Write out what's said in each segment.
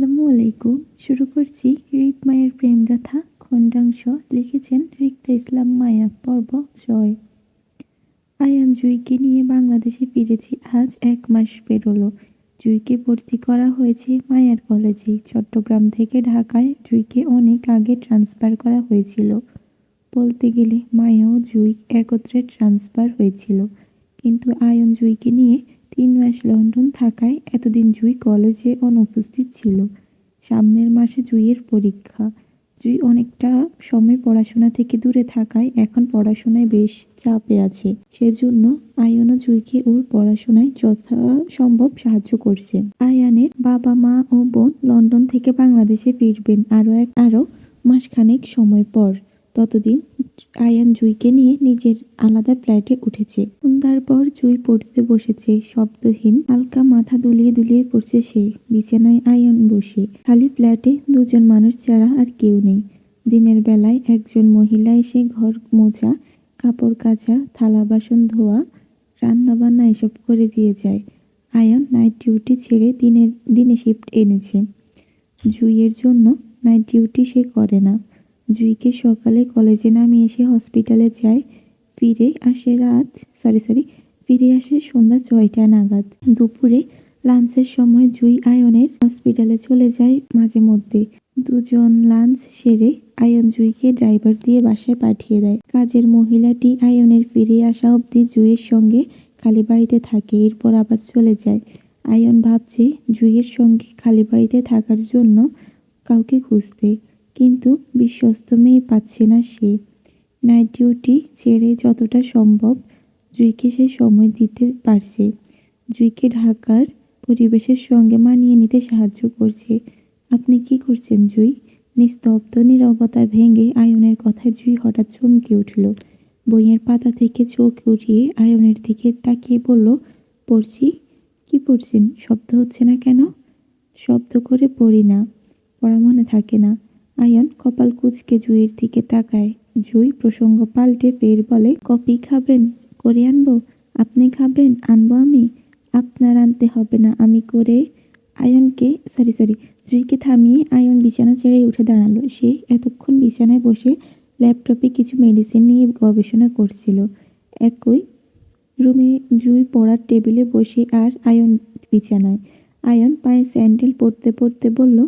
আসসালামু আলাইকুম। শুরু করছি রিক মায়ের প্রেম গাথা খণ্ডাংশ লিখেছেন রিক্তা ইসলাম মায়া। পর্ব জয় আয়ান জুইকে নিয়ে বাংলাদেশে ফিরেছি আজ এক মাস পেরোলো। জুইকে ভর্তি করা হয়েছে মায়ার কলেজে। চট্টগ্রাম থেকে ঢাকায় জুইকে অনেক আগে ট্রান্সফার করা হয়েছিল। বলতে গেলে মায়া ও জুই একত্রে ট্রান্সফার হয়েছিল। কিন্তু আয়ন জুইকে নিয়ে তিন মাস লন্ডন থাকায় এতদিন জুই কলেজে অনুপস্থিত ছিল। সামনের মাসে জুইয়ের পরীক্ষা। জুই অনেকটা সময় পড়াশোনা থেকে দূরে থাকায় এখন পড়াশোনায় বেশ চাপে আছে। সেজন্য আয়নও জুইকে ওর পড়াশোনায় যথাসম্ভব সাহায্য করছে। আয়ানের বাবা, মা ও বোন লন্ডন থেকে বাংলাদেশে ফিরবেন আরও এক আরও মাসখানেক সময় পর। ততদিন আয়ান জুইকে নিয়ে নিজের আলাদা ফ্ল্যাটে উঠেছে। সন্ধ্যার পর জুই পড়তে বসেছে, শব্দহীন, হালকা মাথা দুলিয়ে দুলিয়ে পড়ছে সে। বিছানায় আয়ন বসে, খালি ফ্ল্যাটে দুজন মানুষ ছাড়া আর কেউ নেই। দিনের বেলায় একজন মহিলা এসে ঘর মোছা কাপড় কাচা, থালা বাসন ধোয়া, রান্নাবান্না এসব করে দিয়ে যায়। আয়ন নাইট ডিউটি ছেড়ে দিনের, দিনে শিফট এনেছে। জুইয়ের জন্য নাইট ডিউটি সে করে না। জুইকে সকালে কলেজে নামিয়ে এসে হসপিটালে যায়। ফিরে আসে রাত সরি সরি ফিরে আসে সন্ধ্যা ছয়টা নাগাদ। দুপুরে লাঞ্চের সময় জুই আয়নের হসপিটালে চলে যায় মাঝে মধ্যে। দুজন লাঞ্চ সেরে আয়ন জুইকে ড্রাইভার দিয়ে বাসায় পাঠিয়ে দেয়। কাজের মহিলাটি আয়নের ফিরে আসা অবধি জুইয়ের সঙ্গে খালি বাড়িতে থাকে, এরপর আবার চলে যায়। আয়ন ভাবছে জুইয়ের সঙ্গে খালি বাড়িতে থাকার জন্য কাউকে খুঁজতে। কিন্তু বিশ্বস্ত মেয়ে পাচ্ছে না সে। নাইট ডিউটি ছেড়ে যতটা সম্ভব জুইকে সে সময় দিতে পারছে। জুইকে ঢাকার পরিবেশের সঙ্গে মানিয়ে নিতে সাহায্য করছে। আপনি কি করছেন জুই? নিস্তব্ধ নিরবতা ভেঙে আয়নের কথায় জুই হঠাৎ চমকে উঠল। বইয়ের পাতা থেকে চোখ উঠিয়ে আয়নের দিকে তাকিয়ে বলল, পড়ছি? কি পড়ছেন? শব্দ হচ্ছে না কেন? শব্দ করে পড়ি না, পড়া মনে থাকে না। আয়ন কপাল কুচকে জুইয়ের দিকে তাকায়। জুই প্রসঙ্গ পাল্টে ফের বলে কপি খাবেন? করে আনব? আপনি খাবেন? আনব আমি? আপনার আনতে হবে না, আমি করে আয়নকে সরি সরি, জুইকে থামিয়ে আয়ন বিছানা ছেড়ে উঠে দাঁড়াল। সে এতক্ষণ বিছানায় বসে ল্যাপটপে কিছু মেডিসিন নিয়ে গবেষণা করছিল। একই রুমে জুই পড়ার টেবিলে বসে আর আয়ন বিছানায়। আয়ন পায়ে স্যান্ডেল পরতে পরতে বলল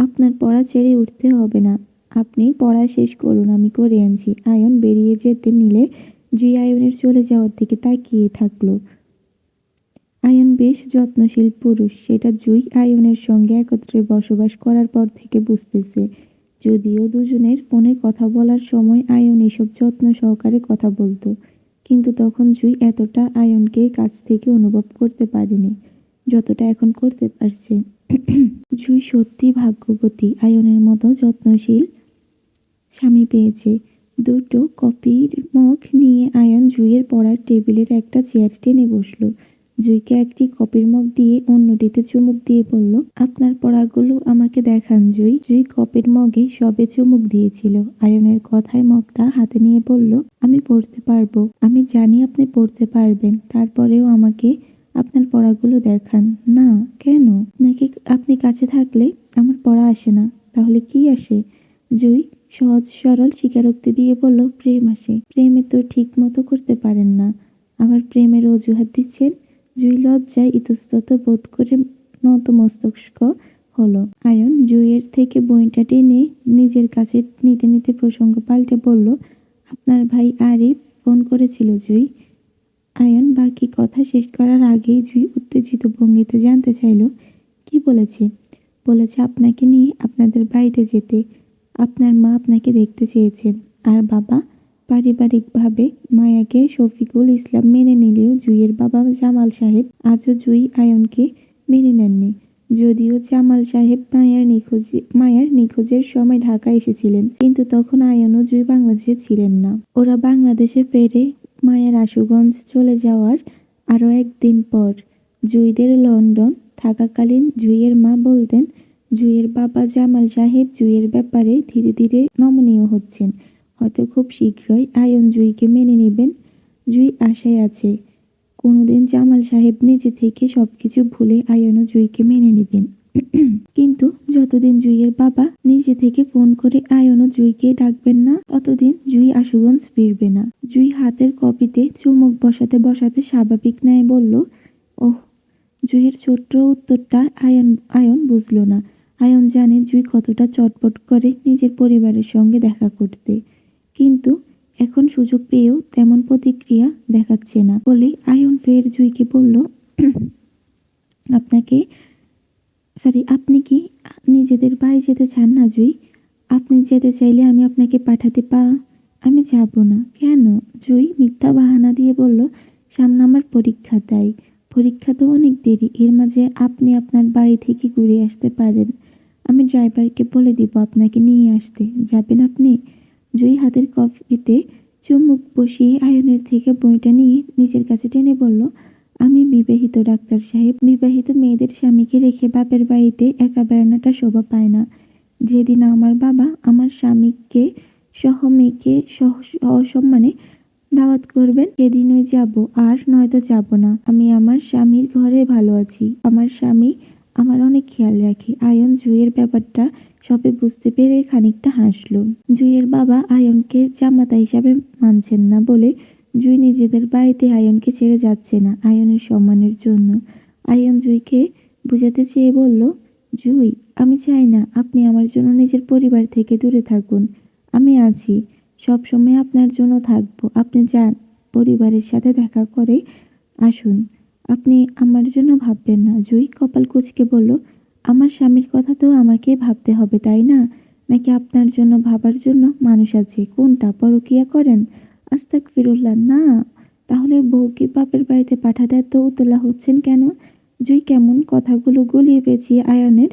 আপনার পড়া ছেড়ে উঠতে হবে না। আপনি পড়া শেষ করুন, আমি করে আনছি। আয়ন বেরিয়ে যেতে নিলে জুই আয়নের চলে যাওয়ার দিকে তাকিয়ে থাকল। আয়ন বেশ যত্নশীল পুরুষ, সেটা জুই আয়নের সঙ্গে একত্রে বসবাস করার পর থেকে বুঝতেছে। যদিও দুজনের ফোনে কথা বলার সময় আয়ন এসব যত্ন সহকারে কথা বলতো, কিন্তু তখন জুই এতটা আয়নকে কাছ থেকে অনুভব করতে পারেনি, যতটা এখন করতে পারছে। জুই সত্যি ভাগ্যবতী, আয়নের মতো যত্নশীল স্বামী পেয়েছে। দুটো কপির মগ নিয়ে আয়ন জুইয়ের পড়ার টেবিলের একটা চেয়ার টেনে বসল। জুইকে একটি কপির মগ দিয়ে অন্যটিতে চুমুক দিয়ে বলল, আপনার পড়াগুলো আমাকে দেখান জুই। জুই কপির মগে সবে চুমুক দিয়েছিল। আয়নের কথায় মগটা হাতে নিয়ে বলল, আমি পড়তে পারব। আমি জানি আপনি পড়তে পারবেন। তারপরেও আমাকে আপনার পড়াগুলো দেখান। না, কেন? নাকি আপনি কাছে থাকলে আমার পড়া আসে না? তাহলে কি আসে? জুই সহজ সরল স্বীকারোক্তি দিয়ে বলল, প্রেম আসে। প্রেমে তো ঠিক মতো করতে পারেন না। আবার প্রেমের অজুহাত দিচ্ছেন? জুই লজ্জায় ইতস্তত বোধ করে নত মস্তক হলো। আয়ন জুইয়ের থেকে বইটা টেনে নিজের কাছে নিতে নিতে প্রসঙ্গ পাল্টে বলল, আপনার ভাই আরিফ ফোন করেছিল জুই। আয়ন বাকি কথা শেষ করার আগেই জুই উত্তেজিত ভঙ্গিতে জানতে চাইল, কি বলেছে? বলেছে আপনাকে নিয়ে আপনাদের বাড়িতে যেতে। আপনার মা আপনাকে দেখতে চেয়েছেন আর বাবা পারিবারিকভাবে মায়াকে শফিকুল ইসলাম মেনে নিলেও জুইয়ের বাবা জামাল সাহেব আজও জুই আয়নকে মেনে নেননি। যদিও জামাল সাহেব মায়ার নিখোঁজ, মায়ার নিখোঁজের সময় ঢাকা এসেছিলেন, কিন্তু তখন আয়নও জুই বাংলাদেশে ছিলেন না। ওরা বাংলাদেশে ফেরে মায়ের আশুগঞ্জ চলে যাওয়ার আরও একদিন পর জুইদের লন্ডন থাকাকালীন জুইয়ের মা বলতেন, জুইয়ের বাবা জামাল সাহেব জুইয়ের ব্যাপারে ধীরে ধীরে নমনীয় হচ্ছেন। হয়তো খুব শীঘ্রই আয়ন জুইকে মেনে নেবেন। জুই আশায় আছে। কোনোদিন জামাল সাহেব নিজে থেকে সব কিছু ভুলে আয়ন জুইকে মেনে নেবেন। কিন্তু যতদিন জুইয়ের বাবা নিজে থেকে ফোন করে আয়ন জুইকে ডাকবেন না, ততদিন জুই আশুগঞ্জ ফিরবে না। জুই হাতের কপিতে চুমুক বসাতে বসাতে স্বাভাবিক ন্যায় বলল, ওহ, জুইয়ের ছোট্ট উত্তরটা আয়ন আয়ন বুঝলো না। আয়ন জানে জুই কতটা চটপট করে নিজের পরিবারের সঙ্গে দেখা করতে। কিন্তু এখন সুযোগ পেয়েও তেমন প্রতিক্রিয়া দেখাচ্ছে না। বলে আয়ন ফের জুইকে বলল আপনাকে সরি আপনি কি নিজেদের বাড়ি যেতে চান না, জুই? আপনি যেতে চাইলে আমি আপনাকে পাঠাতে পা, আমি যাব না। কেন? জুই মিথ্যা বাহানা দিয়ে বলল, সামনে আমার পরীক্ষা, তাই। পরীক্ষা তো অনেক দেরি, এর মাঝে আপনি আপনার বাড়ি থেকে ঘুরে আসতে পারেন। আমি ড্রাইভারকে বলে দিব আপনাকে নিয়ে আসতে। যাবেন আপনি? জুই হাতের কফিতে চুমুক বসিয়ে আয়নের থেকে বইটা নিয়ে নিজের কাছে টেনে বলল আমি বিবাহিত ডাক্তার সাহেব। বিবাহিত মেয়েদের স্বামীকে রেখে বাপের বাড়িতে একা বেড়ানোটা শোভা পায় না। যেদিন আমার বাবা আমার স্বামীকে সহ মেয়েকে সহ সসম্মানে দাওয়াত করবেন, সেদিনই যাব, আর নয়তো যাব না। আমি আমার স্বামীর ঘরে ভালো আছি। আমার স্বামী আমার অনেক খেয়াল রাখে। আয়ন জুইয়ের ব্যাপারটা সবে বুঝতে পেরে খানিকটা হাসলো। জুইয়ের বাবা আয়নকে জামাতা হিসাবে মানছেন না বলে জুই নিজেদের বাড়িতে আয়নকে ছেড়ে যাচ্ছে না আয়নের সম্মানের জন্য। আয়ন জুইকে বুঝাতে চেয়ে বলল, জুই, আমি চাই না আপনি আমার জন্য নিজের পরিবার থেকে দূরে থাকুন। আমি আছি সব সময় আপনার জন্য থাকব। আপনি যান, পরিবারের সাথে দেখা করে আসুন। আপনি আমার জন্য ভাববেন না। জুই কপাল কুচকে বলল, আমার স্বামীর কথা তো আমাকে ভাবতে হবে, তাই না? নাকি আপনার জন্য ভাবার জন্য মানুষ আছে? কোনটা পরকিয়া করেন? আস্তাক ফিরুল্লাহ না। তাহলে বউকে বাপের বাড়িতে পাঠাতে এত উতলা হচ্ছেন কেন? জুই কেমন কথাগুলো গলিয়ে পেঁচিয়ে আয়নের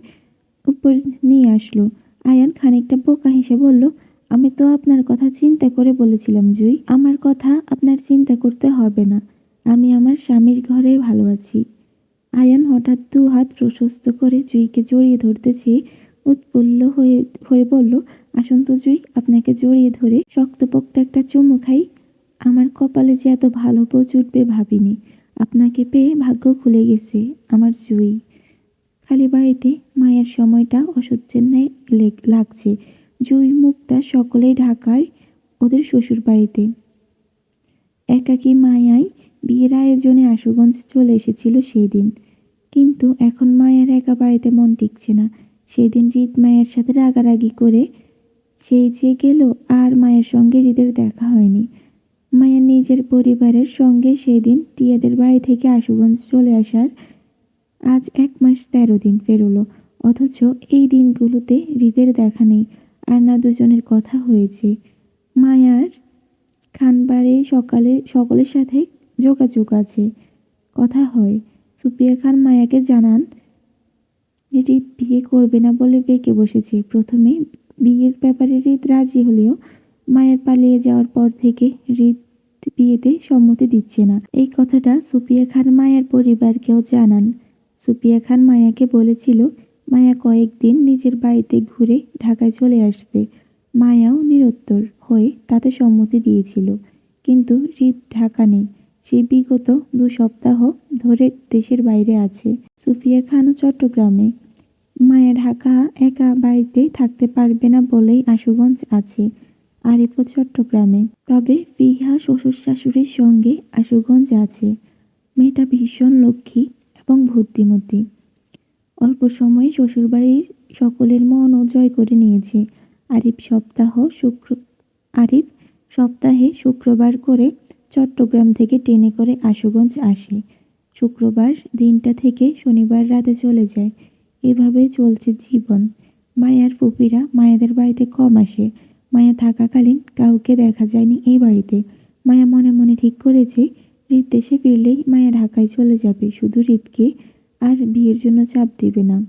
উপর নিয়ে আসলো। আয়ন খানিকটা বোকা হেসে বলল, আমি তো আপনার কথা চিন্তা করে বলেছিলাম জুই। আমার কথা আপনার চিন্তা করতে হবে না। আমি আমার স্বামীর ঘরে ভালো আছি। আয়ান হঠাৎ দু হাত প্রশস্ত করে জুইকে জড়িয়ে ধরতে চেয়ে উৎফুল্ল হয়ে হয়ে বলল আসুন তো জুই, আপনাকে জড়িয়ে ধরে শক্তপোক্ত একটা চুমু খাই। আমার কপালে যে এত ভালো বউ জুটবে ভাবিনি। আপনাকে পেয়ে ভাগ্য খুলে গেছে আমার জুই। খালি বাড়িতে মায়ের সময়টা অসহ্যের ন্যায় লেগ- লাগছে। জুই মুক্তা সকলেই ঢাকায় ওদের শ্বশুর বাড়িতে। একাকী মায়াই বিয়ের আয়োজনে আশুগঞ্জ চলে এসেছিল সেই দিন কিন্তু এখন মায়ের একা বাড়িতে মন টিকছে না। সেদিন হৃদ মায়ের সাথে রাগারাগি করে সেই যে গেল আর মায়ের সঙ্গে হৃদের দেখা হয়নি। মায়ের নিজের পরিবারের সঙ্গে সেদিন টিয়াদের বাড়ি থেকে আশুগঞ্জ চলে আসার আজ এক মাস তেরো দিন পেরোলো। অথচ এই দিনগুলোতে হৃদের দেখা নেই, আর না দুজনের কথা হয়েছে। মায়ার খানবাড়ি সকালে, সকলের সাথে যোগাযোগ আছে, কথা হয়। সুপ্রিয়া খান মায়াকে জানান হৃদ বিয়ে করবে না বলে বেঁকে বসেছে। প্রথমে বিয়ের ব্যাপারে হৃদ রাজি হলেও মায়ের পালিয়ে যাওয়ার পর থেকে হৃদ বিয়েতে সম্মতি দিচ্ছে না। এই কথাটা সুপিয়া খান মায়ের পরিবারকেও জানান। সুপিয়া খান মায়াকে বলেছিল, মায়া কয়েকদিন নিজের বাড়িতে ঘুরে ঢাকায় চলে আসতে। মায়াও নিরত্তর হয়ে তাতে সম্মতি দিয়েছিল। কিন্তু হৃদ ঢাকা নেই। সে বিগত দু সপ্তাহ ধরে দেশের বাইরে আছে। সুফিয়া খানও চট্টগ্রামে মায়া ঢাকা একা বাড়িতে থাকতে পারবে না বলেই আশুগঞ্জ আছে আরিফও চট্টগ্রামে। তবে ফিহা শ্বশুর শাশুড়ির সঙ্গে আশুগঞ্জ আছে। মেয়েটা ভীষণ লক্ষ্মী এবং বুদ্ধিমতী। অল্প সময়ে শ্বশুরবাড়ির সকলের মনও জয় করে নিয়েছে। আরিফ সপ্তাহ শুক্র, আরিফ সপ্তাহে শুক্রবার করে চট্টগ্রাম থেকে ট্রেনে করে আশুগঞ্জ আসে। শুক্রবার দিনটা থেকে শনিবার রাতে চলে যায়। এভাবে চলছে জীবন। মায়ার ফুপিরা মায়াদের বাড়িতে কম আসে। মায়া থাকাকালীন কাউকে দেখা যায়নি এই বাড়িতে। মায়া মনে মনে ঠিক করেছে, হৃদ দেশে ফিরলেই মায়া ঢাকায় চলে যাবে। শুধু হৃদকে আর বিয়ের জন্য চাপ দেবে না।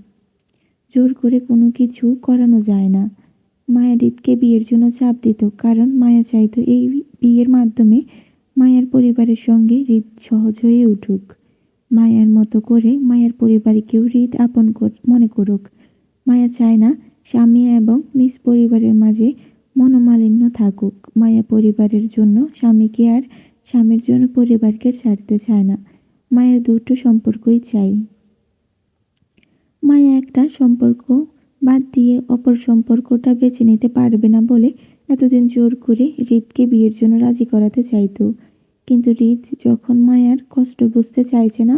জোর করে কোনো কিছু করানো যায় না। মায়া হৃদকে বিয়ের জন্য চাপ দিত, কারণ মায়া চাইতো এই বিয়ের মাধ্যমে মায়ার পরিবারের সঙ্গে হৃদ সহজ হয়ে উঠুক। মায়ার মতো করে মায়ার পরিবারকেও হৃদ আপন কর- মনে করুক। মায়া চায় না স্বামী এবং নিজ পরিবারের মাঝে মনোমালিন্য থাকুক। মায়া পরিবারের জন্য স্বামীকে আর স্বামীর জন্য পরিবারকে ছাড়তে চায় না। মায়ের দুটো সম্পর্কই চাই। মায়া একটা সম্পর্ক বাদ দিয়ে অপর সম্পর্কটা বেছে নিতে পারবে না বলে এতদিন জোর করে হৃদকে বিয়ের জন্য রাজি করাতে চাইতো। কিন্তু হৃদ যখন মায়ার কষ্ট বুঝতে চাইছে না,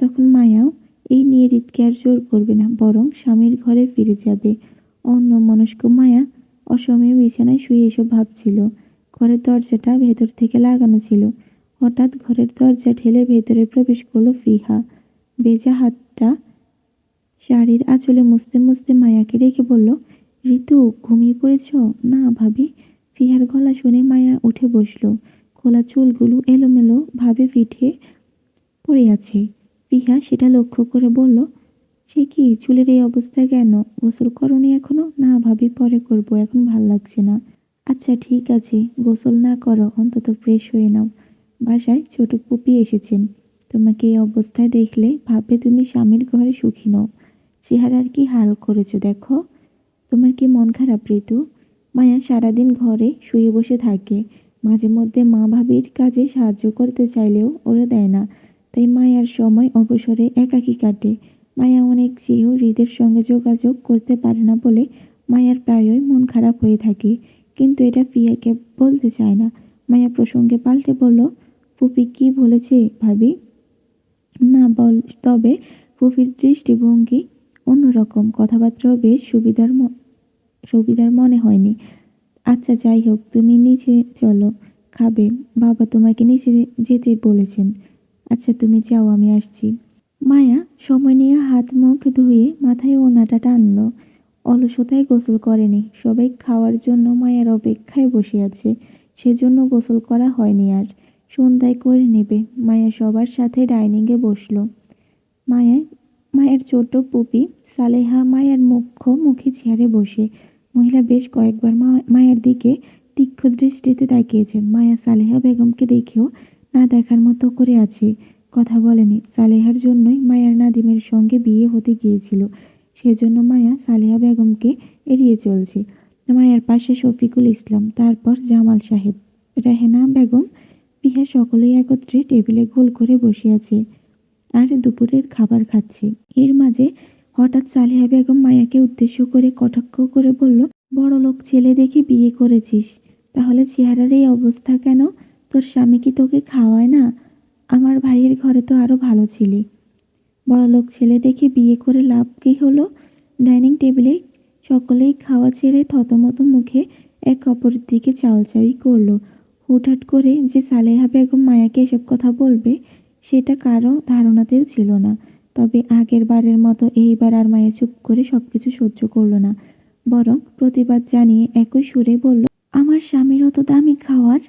তখন মায়াও এই নিয়ে হৃদকে আর জোর করবে না, বরং স্বামীর ঘরে ফিরে যাবে। অন্য মনস্ক মায়া অসময়ে বিছানায় শুয়ে এসব ভাবছিল। ঘরের দরজাটা ভেতর থেকে লাগানো ছিল। হঠাৎ ঘরের দরজা ঠেলে ভেতরে প্রবেশ করল ফিহা। বেজা হাতটা শাড়ির আঁচলে মুছতে মুছতে মায়াকে রেখে বলল, ঋতু, ঘুমিয়ে পড়েছ? না, ভাবি। ফিহার গলা শুনে মায়া উঠে বসল। খোলা চুলগুলো এলোমেলো ভাবে পিঠে পড়ে আছে। পিহা সেটা লক্ষ্য করে বলল, সে কি, চুলের এই অবস্থা কেন? গোসল করনি এখনও? না ভাবি, পরে করব, এখন ভালো লাগছে না। আচ্ছা ঠিক আছে, গোসল না করো, অন্তত ফ্রেশ হয়ে নাও। বাসায় ছোট পুপি এসেছেন। তোমাকে এই অবস্থায় দেখলে ভাববে তুমি স্বামীর ঘরে সুখী নও। চেহারার কি হাল করেছ দেখো। তোমার কি মন খারাপ ঋতু মায়া সারাদিন ঘরে শুয়ে বসে থাকে। মাঝে মধ্যে মা ভাবির কাজে সাহায্য করতে চাইলেও ওরা দেয় না। তাই মায়ার সময় অবসরে একাকী কাটে। মায়া অনেক চেয়েও হৃদের সঙ্গে যোগাযোগ করতে পারে না বলে মায়ার প্রায়ই মন খারাপ হয়ে থাকে। কিন্তু এটা ফিয়াকে বলতে চায় না। মায়া প্রসঙ্গে পাল্টে বলল, ফুপি কি বলেছে ভাবি? না বল, তবে ফুপির দৃষ্টিভঙ্গি অন্যরকম। কথাবার্তাও বেশ সুবিধার সুবিধার মনে হয়নি। আচ্ছা যাই হোক, তুমি নিচে চলো, খাবে। বাবা তোমাকে নিচে যেতে বলেছেন। আচ্ছা তুমি যাও, আমি আসছি। মায়া সময় নিয়ে হাত মুখ ধুয়ে মাথায় ওনাটা টানলো। অলসতায় গোসল করেনি। সবাই খাওয়ার জন্য মায়ের অপেক্ষায় বসে আছে। সেজন্য গোসল করা হয়নি আর। সন্ধ্যায় করে নেবে। মায়া সবার সাথে ডাইনিংয়ে বসল। মায়া মায়ের ছোট পুপি সালেহা মায়ের মুখোমুখি চেয়ারে বসে। মহিলা বেশ কয়েকবার মায়ের দিকে তীক্ষ্ণ দৃষ্টিতে তাকিয়েছেন। মায়া সালেহা বেগমকে দেখেও না দেখার মতো করে আছে। কথা বলেনি। সালেহার জন্যই মায়ার নাদিমের সঙ্গে বিয়ে হতে গিয়েছিল। সেজন্য মায়া সালেহা বেগমকে এড়িয়ে চলছে। মায়ার পাশে শফিকুল ইসলাম, তারপর জামাল সাহেব। রেহেনা বেগম পিহা সকলেই একত্রে টেবিলে গোল করে বসে আছে। আর দুপুরের খাবার খাচ্ছে। এর মাঝে হঠাৎ সালেহা বেগম মায়াকে উদ্দেশ্য করে কটাক্ষ করে বলল বড় লোক ছেলে দেখে বিয়ে করেছিস, তাহলে চেহারার এই অবস্থা কেন? তোর স্বামী কি তোকে খাওয়ায় না? আমার ভাইয়ের ঘরে তো আরও ভালো ছিলি। বড় লোক ছেলে দেখে বিয়ে করে লাভ কী হলো? ডাইনিং টেবিলে সকলেই খাওয়া ছেড়ে থতমত মুখে এক অপরের দিকে চাওয়াচাওয়ি করল। হুটহাট করে যে সালেহা বেগম মায়াকে এসব কথা বলবে, সেটা কারও ধারণাতেও ছিল না। তবে আগের বারের মতো এইবার আর মায়া চুপ করে সব কিছু সহ্য করল না। বরং প্রতিবাদ জানিয়ে একই সুরে বলল, আমার স্বামীর অত দামি খাওয়ার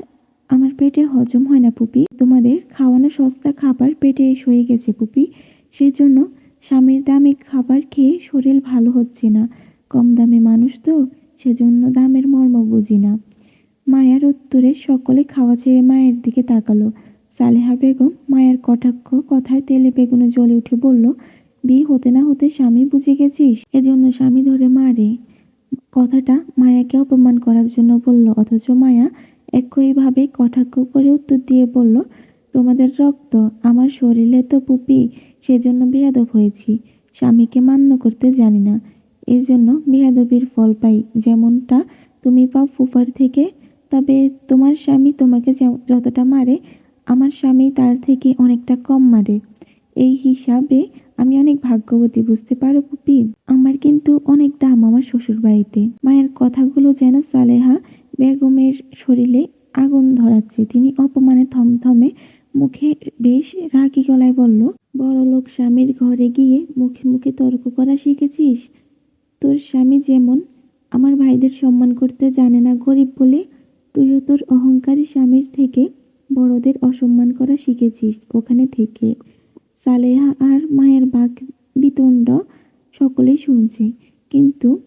আমার পেটে হজম হয় না পুপি। তোমাদের খাওয়ানো সস্তা খাবার পেটে সয়ে গেছে পুপি। সেই জন্য স্বামীর দামি খাবার খেয়ে শরীর ভালো হচ্ছে না। কম দামে মানুষ তো, সেজন্য দামের মর্ম বুঝি না। মায়ার উত্তরে সকলে খাওয়া ছেড়ে মায়ের দিকে তাকালো। সালেহা বেগম মায়ের কটাক্ষ কথায় তেলে বেগুনে জ্বলে উঠে বলল, বিয়ে হতে না হতে স্বামী বুঝে গেছিস? এজন্য স্বামী ধরে মারে কথাটা মায়াকে অপমান করার জন্য বলল, অথচ মায়া একইভাবে কটাক্ষ করে উত্তর দিয়ে বলল, তোমাদের রক্ত আমার শরীরে তো পুপি, সেজন্য বেয়াদব হয়েছি। স্বামীকে মান্য করতে জানি না। এজন্য বেয়াদবির ফল পাই। যেমনটা তুমি পাও ফুফার থেকে, তবে তোমার স্বামী তোমাকে যতটা মারে আমার স্বামী তার থেকে অনেকটা কম মারে। এই হিসাবে আমি অনেক ভাগ্যবতী, বুঝতে পারো পুপি? আমার কিন্তু অনেক দাম আমার শ্বশুর বাড়িতে মায়ের কথাগুলো যেন সালেহা বেগমের শরীরে আগুন ধরাচ্ছে। তিনি অপমানে থমথমে মুখে বেশ রাগী গলায় বলল, বড় লোক স্বামীর ঘরে গিয়ে মুখে মুখে তর্ক করা শিখেছিস? তোর স্বামী যেমন আমার ভাইদের সম্মান করতে জানে না গরিব বলে, তুইও তোর অহংকারী স্বামীর থেকে বড়দের অসম্মান করা শিখেছিস। ওখানে থেকে সালেহা আর মায়ের বাঘ বিতণ্ড সকলেই শুনছে। কিন্তু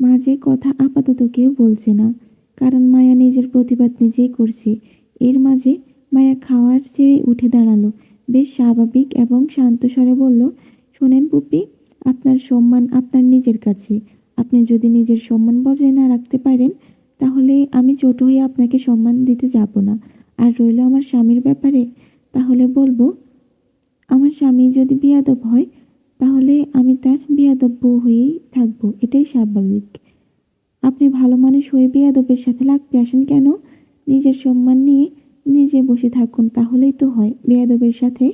মাঝে কথা আপাতত কেউ বলছে না। কারণ মায়া নিজের প্রতিবাদ নিজেই করছে। এর মাঝে মায়া খাওয়ার ছেড়ে উঠে দাঁড়াল। বেশ স্বাভাবিক এবং শান্ত স্বরে বলল, শোনেন পুপি, আপনার সম্মান আপনার নিজের কাছে। আপনি যদি নিজের সম্মান বজায় না রাখতে পারেন, তাহলে আমি ছোট হয়ে আপনাকে সম্মান দিতে যাব না। আর রইল আমার স্বামীর ব্যাপারে, তাহলে বলব, আমার স্বামী যদি বিয়াদব হয়, তাহলে আমি তার বেয়াদব্য হয়েই থাকব, এটাই স্বাভাবিক। আপনি ভালো মানুষ হয়ে বেয়াদবের সাথে লাগতে আসেন কেন? নিজের সম্মান নিয়ে নিজে বসে থাকুন, তাহলেই তো হয়। বেয়াদবের সাথে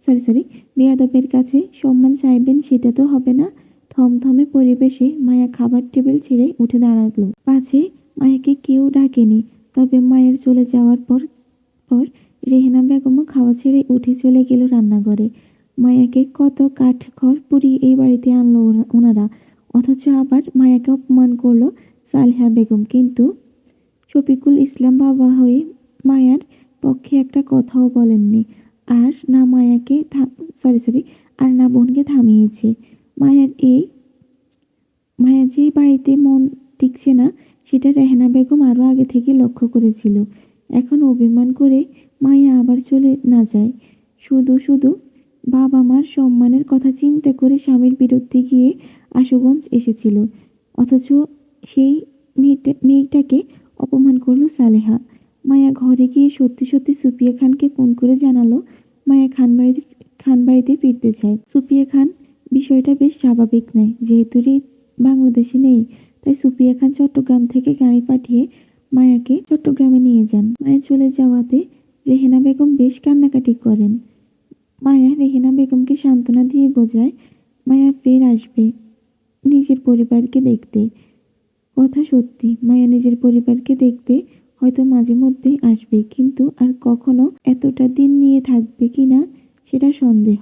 সরি সরি বেয়াদবের কাছে সম্মান চাইবেন সেটা তো হবে না। থমথমে পরিবেশে মায়া খাবার টেবিল ছেড়ে উঠে দাঁড়াল। পাছে মায়াকে কেউ ডাকেনি, তবে মায়ের চলে যাওয়ার পর পর রেহেনা বেগমও খাওয়া ছেড়ে উঠে চলে গেল রান্নাঘরে। মায়াকে কত কাঠ খড় পুড়িয়ে এই বাড়িতে আনলো ওনারা। অথচ আবার মায়াকে অপমান করল সালেহা বেগম। কিন্তু শফিকুল ইসলাম বাবা হয়ে মায়ার পক্ষে একটা কথাও বলেননি। আর না মায়াকে সরি সরি আর না বোনকে থামিয়েছে। মায়ার এই মায়া যে বাড়িতে মন টিকছে না, সেটা রেহেনা বেগম আরও আগে থেকে লক্ষ্য করেছিল। এখন অভিমান করে মায়া আবার চলে না যায়। শুধু শুধু বাবা মার সম্মানের কথা চিন্তা করে স্বামীর বিরুদ্ধে গিয়ে আশুগঞ্জ এসেছিল। অথচ সেই মেয়েটা, মেয়েটাকে অপমান করল সালেহা। মায়া ঘরে গিয়ে সত্যি সত্যি সুপিয়া খানকে ফোন করে জানালো, মায়া খানবাড়িতে খানবাড়িতে ফিরতে চায়। সুপিয়া খান, বিষয়টা বেশ স্বাভাবিক নয়, যেহেতু বাংলাদেশে নেই, তাই সুপিয়া খান চট্টগ্রাম থেকে গাড়ি পাঠিয়ে মায়াকে চট্টগ্রামে নিয়ে যান। মায়া চলে যাওয়াতে রেহেনা বেগম বেশ কান্নাকাটি করেন। মায়া রেহেনা বেগমকে সান্ত্বনা দিয়ে বোঝায়, মায়া ফের আসবে নিজের পরিবারকে দেখতে। কথা সত্যি, মায়া নিজের পরিবারকে দেখতে হয়তো মাঝে মধ্যেই আসবে, কিন্তু আর কখনো এতটা দিন নিয়ে থাকবে কিনা সেটা সন্দেহ।